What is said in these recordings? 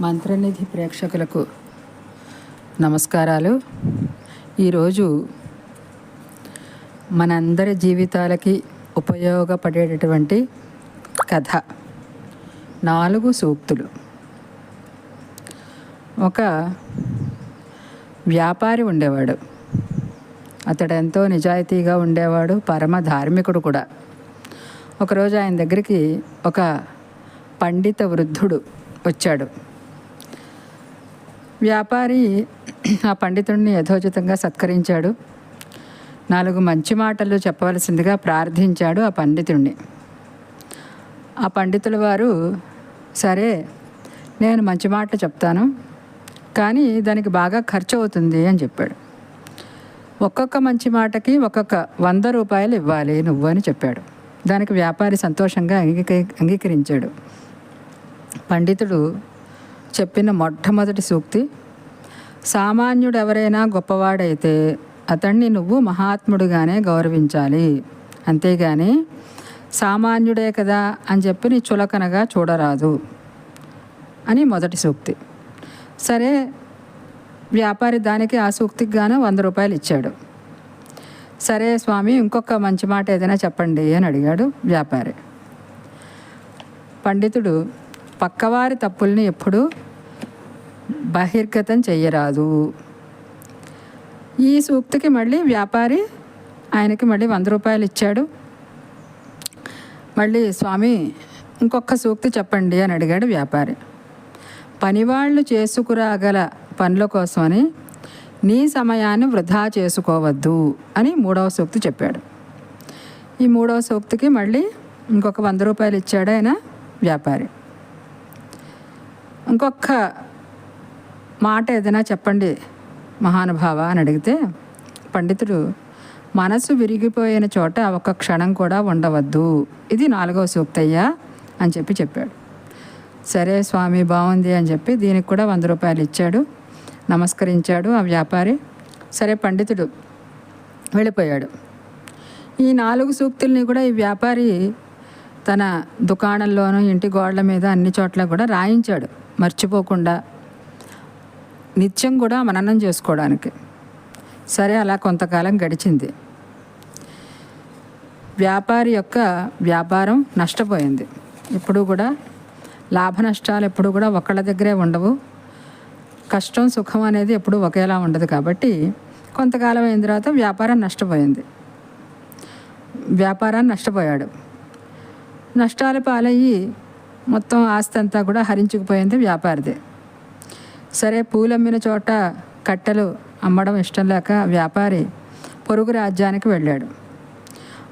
మంత్రనిధి ప్రేక్షకులకు నమస్కారాలు. ఈరోజు మనందరి జీవితాలకి ఉపయోగపడేటటువంటి కథ. నాలుగు సూక్తులు. ఒక వ్యాపారి ఉండేవాడు. అతడు ఎంతో నిజాయితీగా ఉండేవాడు పరమ ధార్మికుడు కూడా. ఒకరోజు ఆయన దగ్గరికి ఒక పండిత వృద్ధుడు వచ్చాడు. వ్యాపారి ఆ పండితుడిని యథోచితంగా సత్కరించాడు. నాలుగు మంచి మాటలు చెప్పవలసిందిగా ప్రార్థించాడు ఆ పండితుడిని ఆ పండితుల వారు సరే నేను మంచి మాటలు చెప్తాను కానీ దానికి బాగా ఖర్చు అవుతుంది అని చెప్పాడు. ఒక్కొక్క మంచి మాటకి ఒక్కొక్క వంద రూపాయలు ఇవ్వాలి నువ్వు అని చెప్పాడు. దానికి వ్యాపారి సంతోషంగా అంగీక అంగీకరించాడు. పండితుడు చెప్పిన మొట్టమొదటి సూక్తి సామాన్యుడు ఎవరైనా గొప్పవాడైతే అతన్ని నువ్వు మహాత్ముడుగానే గౌరవించాలి. అంతేగాని సామాన్యుడే కదా అని చెప్పి నీ చులకనగా చూడరాదు అని మొదటి సూక్తి. సరే వ్యాపారి దానికి ఆ సూక్తికి గాను వంద రూపాయలు ఇచ్చాడు. సరే స్వామి ఇంకొక మంచి మాట ఏదైనా చెప్పండి అని అడిగాడు వ్యాపారి. పండితుడు పక్కవారి తప్పుల్ని ఎప్పుడూ బహిర్గతం చెయ్యరాదు. ఈ సూక్తికి మళ్ళీ వ్యాపారి ఆయనకి మళ్ళీ వంద రూపాయలు ఇచ్చాడు. మళ్ళీ స్వామి ఇంకొక సూక్తి చెప్పండి అని అడిగాడు వ్యాపారి. పనివాళ్ళు చేసుకురాగల పనుల కోసమని నీ సమయాన్ని వృధా చేసుకోవద్దు అని మూడవ సూక్తి చెప్పాడు. ఈ మూడవ సూక్తికి మళ్ళీ ఇంకొక వంద రూపాయలు ఇచ్చాడు ఆయన వ్యాపారి. ఇంకొక మాట ఏదైనా చెప్పండి మహానుభావ అని అడిగితే పండితుడు మనసు విరిగిపోయిన చోట ఒక క్షణం కూడా ఉండవద్దు. ఇది నాలుగవ సూక్తయ్యా అని చెప్పి చెప్పాడు. సరే స్వామి బాగుంది అని చెప్పి దీనికి కూడా వంద రూపాయలు ఇచ్చాడు. నమస్కరించాడు ఆ వ్యాపారి. సరే పండితుడు వెళ్ళిపోయాడు. ఈ నాలుగు సూక్తుల్ని కూడా ఈ వ్యాపారి తన దుకాణంలోనూ ఇంటి గోడల మీద అన్ని చోట్ల కూడా రాయించాడు. మర్చిపోకుండా నిత్యం కూడా మననం చేసుకోవడానికి. సరే అలా కొంతకాలం గడిచింది. వ్యాపారి యొక్క వ్యాపారం నష్టపోయింది. ఎప్పుడు కూడా లాభ నష్టాలు ఎప్పుడు కూడా ఒకళ్ళ దగ్గరే ఉండవు. కష్టం సుఖం అనేది ఎప్పుడు ఒకేలా ఉండదు కాబట్టి కొంతకాలం అయిన తర్వాత వ్యాపారం నష్టపోయింది. వ్యాపారాన్ని నష్టపోయాడు. నష్టాల పాలయ్యి మొత్తం ఆస్తి అంతా కూడా హరించుకుపోయింది వ్యాపారిదే. సరే పూలమ్మిన చోట కట్టెలు అమ్మడం ఇష్టం లేక వ్యాపారి పొరుగు రాజ్యానికి వెళ్ళాడు.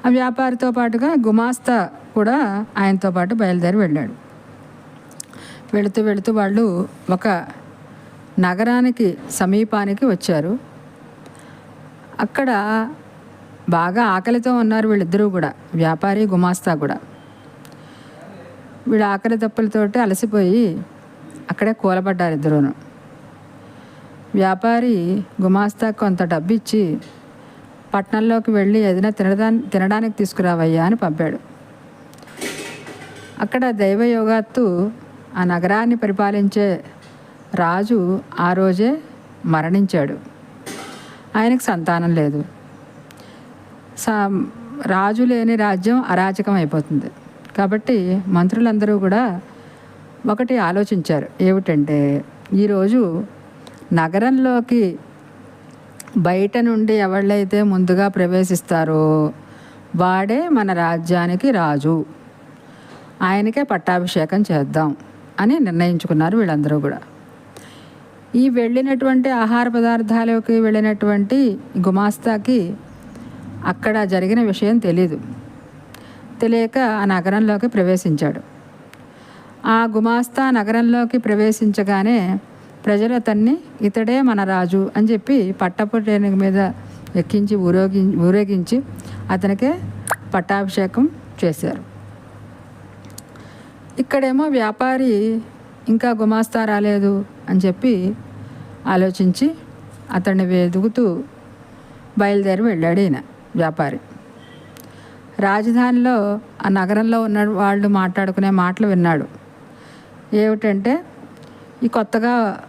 ఆ వ్యాపారితో పాటుగా గుమాస్తా కూడా ఆయనతో పాటు బయలుదేరి వెళ్ళాడు. వెళుతూ వెళుతూ వాళ్ళు ఒక నగరానికి సమీపానికి వచ్చారు. అక్కడ బాగా ఆకలితో ఉన్నారు వీళ్ళిద్దరూ కూడా వ్యాపారి గుమాస్తా కూడా. వీడు ఆకలి దప్పులతోటి అలసిపోయి అక్కడే కూలబడ్డారు ఇద్దరును. వ్యాపారి గుమాస్తా కొంత డబ్బు ఇచ్చి పట్టణంలోకి వెళ్ళి ఏదైనా తినడా తినడానికి తీసుకురావయ్యా అని పంపాడు. అక్కడ దైవయోగాత్తు ఆ నగరాన్ని పరిపాలించే రాజు ఆ రోజే మరణించాడు. ఆయనకు సంతానం లేదు. సా రాజు లేని రాజ్యం అరాచకం అయిపోతుంది కాబట్టి మంత్రులందరూ కూడా ఒకటి ఆలోచించారు. ఏమిటంటే ఈరోజు నగరంలోకి బయట నుండి ఎవళ్ళైతే ముందుగా ప్రవేశిస్తారో వాడే మన రాజ్యానికి రాజు. ఆయనకే పట్టాభిషేకం చేద్దాం అని నిర్ణయించుకున్నారు వీళ్ళందరూ కూడా. ఈ వెళ్ళినటువంటి ఆహార పదార్థాలకి వెళ్ళినటువంటి గుమాస్తాకి అక్కడ జరిగిన విషయం తెలీదు. తెలియక ఆ నగరంలోకి ప్రవేశించాడు. ఆ గుమాస్తా నగరంలోకి ప్రవేశించగానే ప్రజలు అతన్ని ఇతడే మన రాజు అని చెప్పి పట్టపుటేని మీద ఎక్కించి ఊరేగి ఊరేగించి అతనికే పట్టాభిషేకం చేశారు. ఇక్కడేమో వ్యాపారి ఇంకా గుమాస్తా రాలేదు అని చెప్పి ఆలోచించి అతన్ని వెతుకుతూ బయలుదేరి వెళ్ళాడు ఈయన వ్యాపారి. రాజధానిలో ఆ నగరంలో ఉన్న వాళ్ళు మాట్లాడుకునే మాటలు విన్నాడు. ఏమిటంటే ఈ కొత్తగా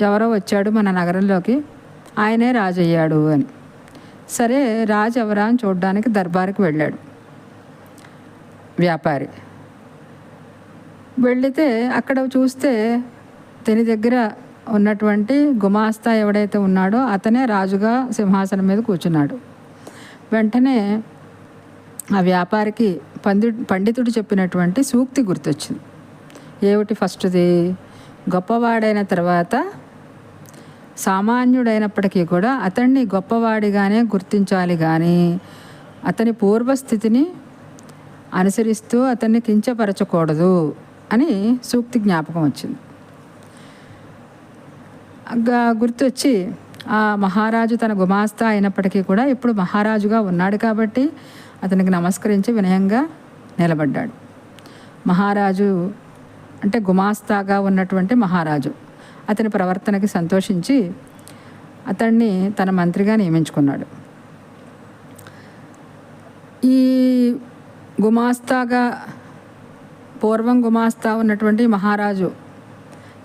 ఎవరో వచ్చాడు మన నగరంలోకి ఆయనే రాజు అయ్యాడు అని. సరే రాజు ఎవరా అని చూడడానికి దర్బారుకి వెళ్ళాడు. వ్యాపారి. వెళితే అక్కడ చూస్తే తన దగ్గర ఉన్నటువంటి గుమాస్తా ఎవడైతే ఉన్నాడో అతనే రాజుగా సింహాసనం మీద కూర్చున్నాడు. వెంటనే ఆ వ్యాపారికి పండి పండితుడు చెప్పినటువంటి సూక్తి గుర్తొచ్చింది. ఏమిటి ఫస్ట్ది? గొప్పవాడైన తర్వాత సామాన్యుడైనప్పటికీ కూడా అతన్ని గొప్పవాడిగానే గుర్తించాలి కానీ అతని పూర్వస్థితిని అనుసరిస్తూ అతన్ని కించపరచకూడదు అని సూక్తి జ్ఞాపకం వచ్చింది. గుర్తొచ్చి ఆ మహారాజు తన గుమాస్తా అయినప్పటికీ కూడా ఇప్పుడు మహారాజుగా ఉన్నాడు కాబట్టి అతనికి నమస్కరించి వినయంగా నిలబడ్డాడు. మహారాజు అంటే గుమాస్తాగా ఉన్నటువంటి మహారాజు. అతని ప్రవర్తనకి సంతోషించి అతన్ని తన మంత్రిగా నియమించుకున్నాడు. ఈ గుమాస్తాగా పూర్వం గుమాస్తా ఉన్నటువంటి మహారాజు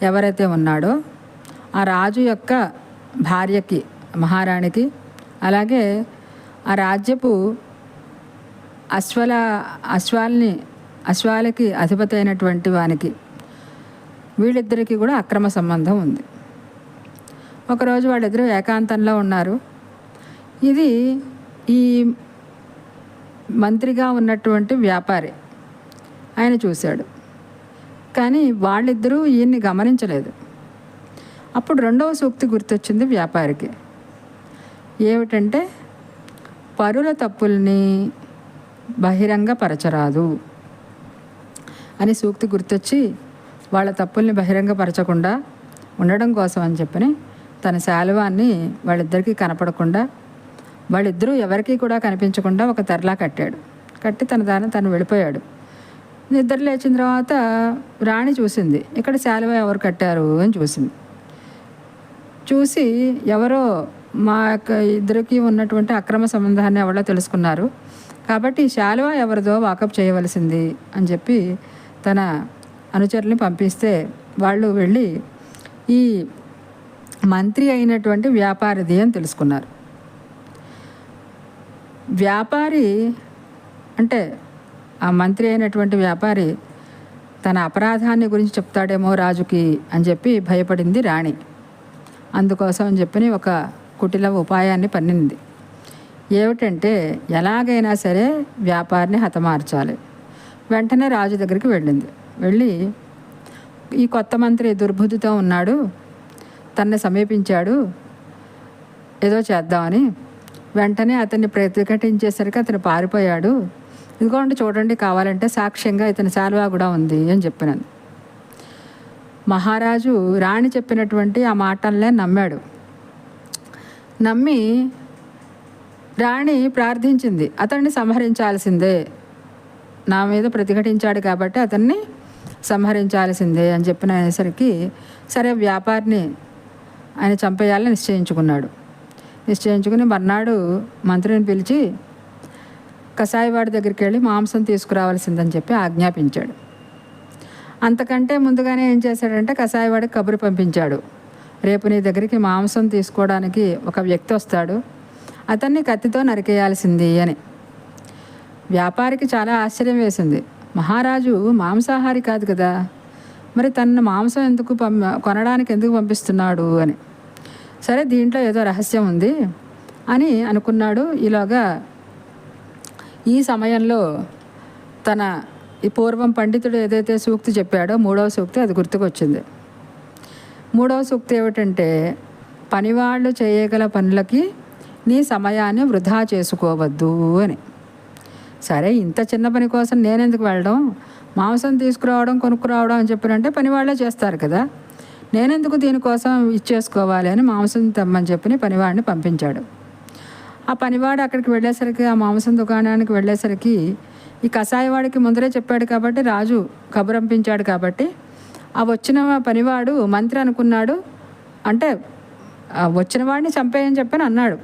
ఎవరైతే ఉన్నాడో ఆ రాజు యొక్క భార్యకి మహారాణికి అలాగే ఆ రాజ్యపు అశ్వల అశ్వాల్ని అశ్వాలకి అధిపతి అయినటువంటి వానికి వీళ్ళిద్దరికీ కూడా అక్రమ సంబంధం ఉంది. ఒకరోజు వాళ్ళిద్దరూ ఏకాంతంలో ఉన్నారు. ఇది ఈ మంత్రిగా ఉన్నటువంటి వ్యాపారి ఆయన చూశాడు. కానీ వాళ్ళిద్దరూ ఈయన్ని గమనించలేదు. అప్పుడు రెండవ సూక్తి గుర్తొచ్చింది వ్యాపారికి. ఏమిటంటే పరుల తప్పుల్ని బహిరంగపరచరాదు అని సూక్తి గుర్తొచ్చి వాళ్ళ తప్పుల్ని బహిరంగపరచకుండా ఉండడం కోసం అని చెప్పని తన శాలువాన్ని వాళ్ళిద్దరికీ కనపడకుండా వాళ్ళిద్దరూ ఎవరికీ కూడా కనిపించకుండా ఒక తెరలా కట్టాడు. కట్టి తన దాన్ని తను వెళ్ళిపోయాడు. నిద్ర లేచిన తర్వాత రాణి చూసింది ఇక్కడ శాలువ ఎవరు కట్టారు? అని చూసింది. చూసి ఎవరో మా యొక్క ఇద్దరికి ఉన్నటువంటి అక్రమ సంబంధాన్ని ఎవరో తెలుసుకున్నారు. కాబట్టి శాలువ ఎవరిదో వాకప్ చేయవలసింది అని చెప్పి తన అనుచరుల్ని పంపిస్తే వాళ్ళు వెళ్ళి ఈ మంత్రి అయినటువంటి వ్యాపారిది అని తెలుసుకున్నారు. వ్యాపారి అంటే ఆ మంత్రి అయినటువంటి వ్యాపారి తన అపరాధాన్ని గురించి చెప్తాడేమో రాజుకి అని చెప్పి భయపడింది రాణి. అందుకోసం అని చెప్పని ఒక కుటిల ఉపాయాన్ని పన్నింది. ఏమిటంటే ఎలాగైనా సరే వ్యాపారిని హతమార్చాలి. వెంటనే రాజు దగ్గరికి వెళ్ళింది. వెళ్ళి ఈ కొత్త మంత్రి దుర్బుద్ధితో ఉన్నాడు తన్ని సమీపించాడు ఏదో చేద్దామని వెంటనే అతన్ని ప్రతిఘటించేసరికి అతను పారిపోయాడు. ఇదిగోండి చూడండి కావాలంటే సాక్ష్యంగా ఇతని శాలువా కూడా ఉంది అని చెప్పినాను. మహారాజు రాణి చెప్పినటువంటి ఆ మాటలనే నమ్మాడు. నమ్మి రాణి ప్రార్థించింది అతన్ని సంహరించాల్సిందే నా మీద ప్రతిఘటించాడు కాబట్టి అతన్ని సంహరించాల్సిందే అని చెప్పిన అనేసరికి సరే వ్యాపారిని ఆయన చంపేయాలని నిశ్చయించుకున్నాడు. నిశ్చయించుకుని మర్నాడు మంత్రిని పిలిచి కషాయవాడి దగ్గరికి వెళ్ళి మాంసం తీసుకురావాల్సిందని చెప్పి ఆజ్ఞాపించాడు. అంతకంటే ముందుగానే ఏం చేశాడంటే కసాయివాడికి కబురు పంపించాడు. రేపు నీ దగ్గరికి మాంసం తీసుకోవడానికి ఒక వ్యక్తి వస్తాడు అతన్ని కత్తితో నరికేయాల్సింది అని. వ్యాపారికి చాలా ఆశ్చర్యం వేసింది. మహారాజు మాంసాహారి కాదు కదా. మరి తనను మాంసం ఎందుకు పం కొనడానికి ఎందుకు పంపిస్తున్నాడు అని. సరే దీంట్లో ఏదో రహస్యం ఉంది అని అనుకున్నాడు. ఈలోగా ఈ సమయంలో తన ఈ పూర్వం పండితుడు ఏదైతే సూక్తి చెప్పాడో మూడవ సూక్తి అది గుర్తుకొచ్చింది. మూడవ సూక్తి ఏమిటంటే పనివాళ్ళు చేయగల పనులకి నీ సమయాన్ని వృధా చేసుకోవద్దు అని. సరే ఇంత చిన్న పని కోసం నేనెందుకు వెళ్ళడం? మాంసం తీసుకురావడం కొనుక్కురావడం అని చెప్పినంటే పని వాళ్ళే చేస్తారు కదా. నేనెందుకు దీనికోసం ఇచ్చేసుకోవాలి అని మాంసం తెమ్మని చెప్పి పనివాడిని పంపించాడు. ఆ పనివాడు అక్కడికి వెళ్ళేసరికి ఆ మాంసం దుకాణానికి వెళ్ళేసరికి ఈ కషాయవాడికి ముందరే చెప్పాడు కాబట్టి రాజు కబురంపించాడు కాబట్టి ఆ వచ్చిన పనివాడు మంత్రి అనుకున్నాడు అంటే వచ్చిన వాడిని చంపేయని చెప్పని అన్నాడు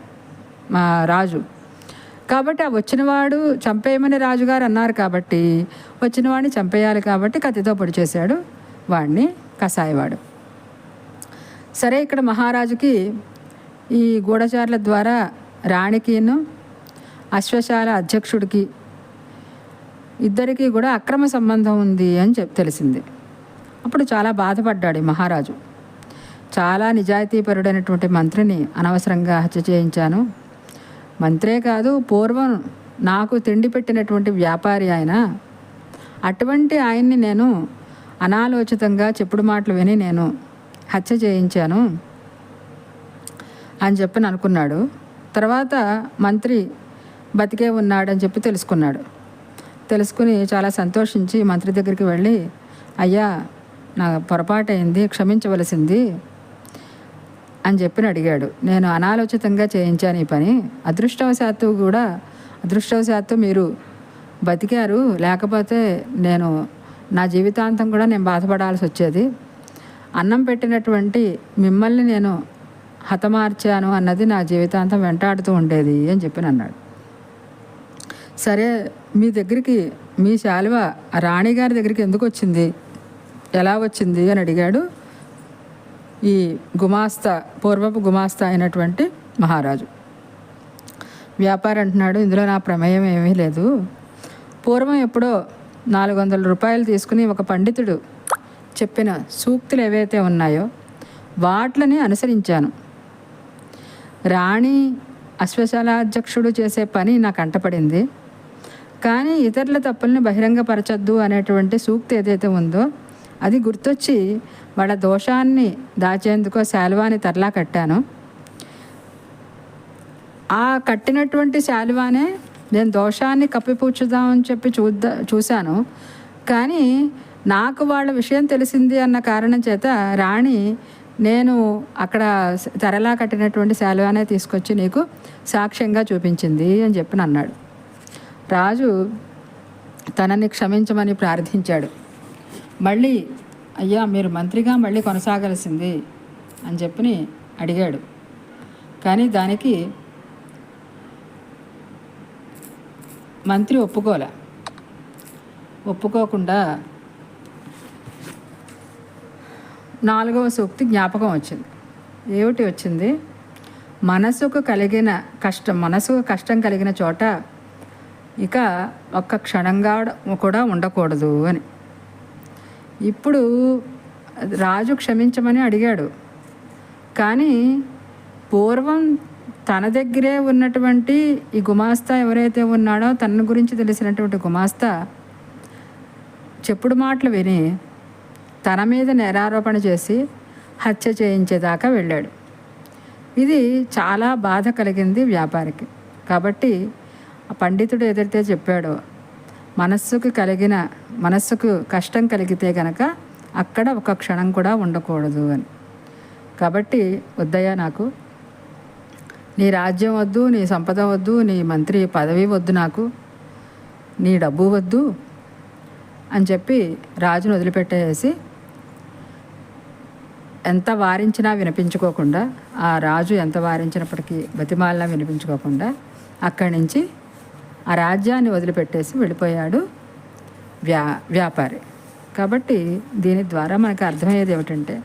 మా రాజు. కాబట్టి ఆ వచ్చినవాడు చంపేయమని రాజుగారు అన్నారు కాబట్టి వచ్చినవాడిని చంపేయాలి కాబట్టి కత్తితో పొడి చేశాడు. వాడిని కషాయవాడు సరే ఇక్కడ మహారాజుకి ఈ గూఢచారుల ద్వారా రాణికిను అశ్వశాల అధ్యక్షుడికి ఇద్దరికీ కూడా అక్రమ సంబంధం ఉంది అని చెప్పి తెలిసింది. అప్పుడు చాలా బాధపడ్డాడు మహారాజు. చాలా నిజాయితీపరుడైనటువంటి మంత్రిని అనవసరంగా హత్య చేయించాను. మంత్రే కాదు పూర్వం నాకు తిండి పెట్టినటువంటి వ్యాపారి ఆయన. అటువంటి ఆయన్ని నేను అనాలోచితంగా చెప్పుడు మాటలు విని నేను హత్య చేయించాను అని చెప్పి అనుకున్నాడు. తర్వాత మంత్రి బతికే ఉన్నాడని చెప్పి తెలుసుకున్నాడు. తెలుసుకుని చాలా సంతోషించి మంత్రి దగ్గరికి వెళ్ళి అయ్యా నా పొరపాటైంది క్షమించవలసింది. అని చెప్పిన అడిగాడు. నేను అనాలోచితంగా చేయించాను ఈ పని. అదృష్టవశాత్తు కూడా అదృష్టవశాత్తు మీరు బతికారు. లేకపోతే నేను నా జీవితాంతం కూడా నేను బాధపడాల్సి వచ్చేది. అన్నం పెట్టినటువంటి మిమ్మల్ని నేను హతమార్చాను అన్నది నా జీవితాంతం వెంటాడుతూ ఉండేది అని చెప్పి అన్నాడు సరే మీ దగ్గరికి మీ శాలువ రాణిగారి దగ్గరికి ఎందుకు వచ్చింది? ఎలా వచ్చింది? అని అడిగాడు. ఈ గుమాస్తా పూర్వపు గుమాస్తా అయినటువంటి మహారాజు. వ్యాపారి అంటున్నాడు ఇందులో నా ప్రమేయం ఏమీ లేదు. పూర్వం ఎప్పుడో నాలుగు వందల రూపాయలు తీసుకుని ఒక పండితుడు చెప్పిన సూక్తులు ఏవైతే ఉన్నాయో వాట్లని అనుసరించాను. రాణి అశ్వశాలాధ్యక్షుడు చేసే పని నాకు అంటపడింది. కానీ ఇతరుల తప్పుల్ని బహిరంగపరచద్దు అనేటువంటి సూక్తి ఏదైతే ఉందో అది గుర్తొచ్చి వాళ్ళ దోషాన్ని దాచేందుకో శాలువాని తరలా కట్టాను. ఆ కట్టినటువంటి శాలువానే నేను దోషాన్ని కప్పిపుచ్చుదామని చెప్పి చూద్దా చూశాను. కానీ నాకు వాళ్ళ విషయం తెలిసింది అన్న కారణం చేత రాణి నేను అక్కడ తెరలా కట్టినటువంటి శాలువానే తీసుకొచ్చి నీకు సాక్ష్యంగా చూపించింది అని చెప్పి అన్నాడు రాజు తనని క్షమించమని ప్రార్థించాడు. మళ్ళీ అయ్యా మీరు మంత్రిగా మళ్ళీ కొనసాగాల్సింది అని చెప్పి అడిగాడు. కానీ దానికి మంత్రి ఒప్పుకోలే. ఒప్పుకోకుండా నాలుగవ సూక్తి జ్ఞాపకం వచ్చింది. ఏమిటి వచ్చింది? మనసుకు కలిగిన కష్టం మనసుకు కష్టం కలిగిన చోట ఇక ఒక్క క్షణంగా కూడా ఉండకూడదు అని. ఇప్పుడు రాజు క్షమించమని అడిగాడు. కానీ పూర్వం తన దగ్గరే ఉన్నటువంటి ఈ గుమాస్తా ఎవరైతే ఉన్నాడో తన గురించి తెలిసినటువంటి గుమాస్తా చెప్పుడు మాటలు విని తన మీద నేరారోపణ చేసి హత్య చేయించేదాకా వెళ్ళాడు. ఇది చాలా బాధ కలిగింది వ్యాపారికి. కాబట్టి ఆ పండితుడు ఏదైతే చెప్పాడో మనస్సుకు కలిగిన మనస్సుకు కష్టం కలిగితే గనక అక్కడ ఒక క్షణం కూడా ఉండకూడదు అని. కాబట్టి వద్దయ్యా నాకు నీ రాజ్యం వద్దు నీ సంపద వద్దు నీ మంత్రి పదవి వద్దు నాకు నీ డబ్బు వద్దు అని చెప్పి రాజును వదిలిపెట్టేసి ఎంత వారించినా వినిపించుకోకుండా ఆ రాజు ఎంత వారించినప్పటికీ బతిమాలినా వినిపించుకోకుండా అక్కడి నుంచి ఆ రాజ్యాన్ని వదిలిపెట్టేసి వెళ్ళిపోయాడు వ్యా వ్యాపారి. కాబట్టి దీని ద్వారా మనకు అర్థమయ్యేది ఏమిటంటే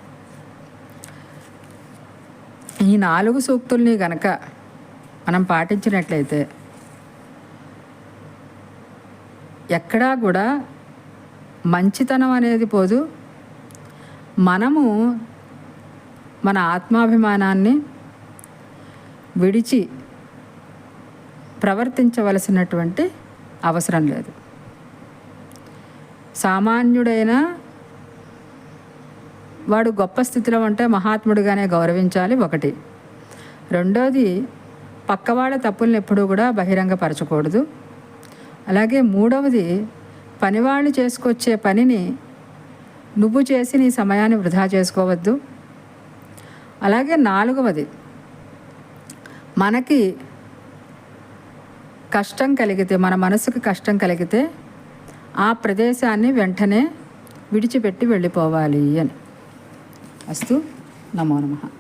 ఈ నాలుగు సూక్తుల్ని గనక మనం పాటించినట్లయితే ఎక్కడా కూడా మంచితనం అనేది పోదు. మనము మన ఆత్మాభిమానాన్ని విడిచి ప్రవర్తించవలసినటువంటి అవసరం లేదు. సామాన్యుడైన వాడు గొప్ప స్థితిలో ఉంటే మహాత్ముడిగానే గౌరవించాలి ఒకటి. రెండోది పక్కవాళ్ళ తప్పుల్ని ఎప్పుడూ కూడా బహిరంగపరచకూడదు. అలాగే మూడవది పనివాళ్ళు చేసుకొచ్చే పనిని నువ్వు చేసి నీ సమయాన్ని వృధా చేసుకోవద్దు. అలాగే నాలుగవది మనకి కష్టం కలిగితే మన మనసుకు కష్టం కలిగితే ఆ ప్రదేశాన్ని వెంటనే విడిచిపెట్టి వెళ్ళిపోవాలి అని. అస్తు నమో నమః.